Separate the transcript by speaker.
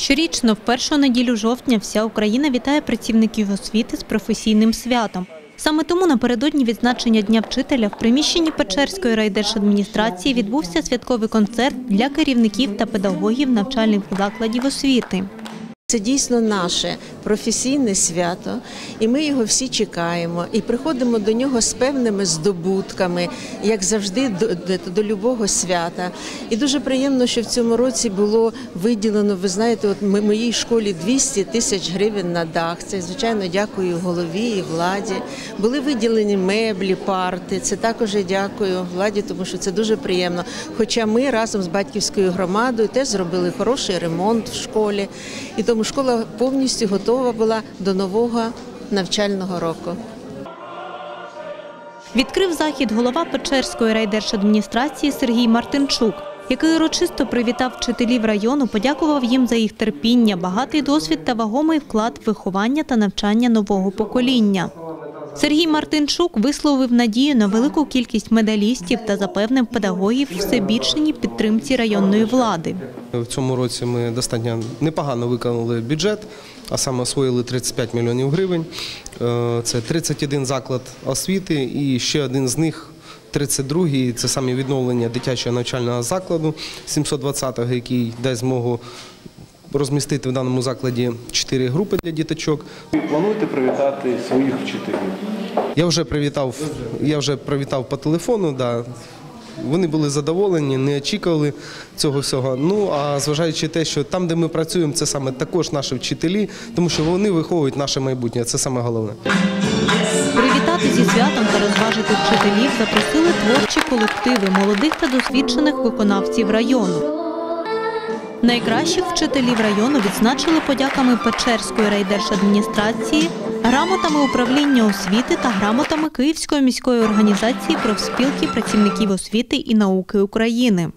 Speaker 1: Щорічно, в першу неділю жовтня, вся Україна вітає працівників освіти з професійним святом. Саме тому напередодні відзначення Дня вчителя в приміщенні Печерської райдержадміністрації відбувся святковий концерт для керівників та педагогів навчальних закладів освіти.
Speaker 2: Це дійсно наше професійне свято, і ми його всі чекаємо і приходимо до нього з певними здобутками, як завжди, до, до, до любого свята. І дуже приємно, що в цьому році було виділено, ви знаєте, от ми- моїй школі 200 тисяч гривень на дах. Це звичайно дякую голові і владі. Були виділені меблі, парти. Це також я дякую владі, тому що це дуже приємно. Хоча ми разом з батьківською громадою теж зробили хороший ремонт в школі, і тому школа повністю готова була до нового навчального року.
Speaker 1: Відкрив захід голова Печерської райдержадміністрації Сергій Мартинчук, який урочисто привітав вчителів району, подякував їм за їх терпіння, багатий досвід та вагомий вклад в виховання та навчання нового покоління. Сергій Мартинчук висловив надію на велику кількість медалістів та запевнив педагогів всебічній підтримці районної влади.
Speaker 3: В цьому році ми достатньо непогано виконали бюджет, а саме освоїли 35 мільйонів гривень. Е, Це 31 заклад освіти і ще один з них. 32-й – це саме відновлення дитячого навчального закладу 720-го, який дасть змогу розмістити в даному закладі 4 групи для діточок.
Speaker 4: Плануєте привітати своїх вчителів?
Speaker 3: Я вже привітав, я вже привітав по телефону. Да. Вони були задоволені, не очікували цього всього. Ну а зважаючи те, що там, де ми працюємо, це саме також наші вчителі, тому що вони виховують наше майбутнє. Це саме головне.
Speaker 1: Привітати зі святом та розважити вчителів запросили творчі колективи молодих та досвідчених виконавців району. Найкращих вчителів району відзначили подяками Печерської райдержадміністрації, грамотами управління освіти та грамотами Київської міської організації профспілки працівників освіти і науки України.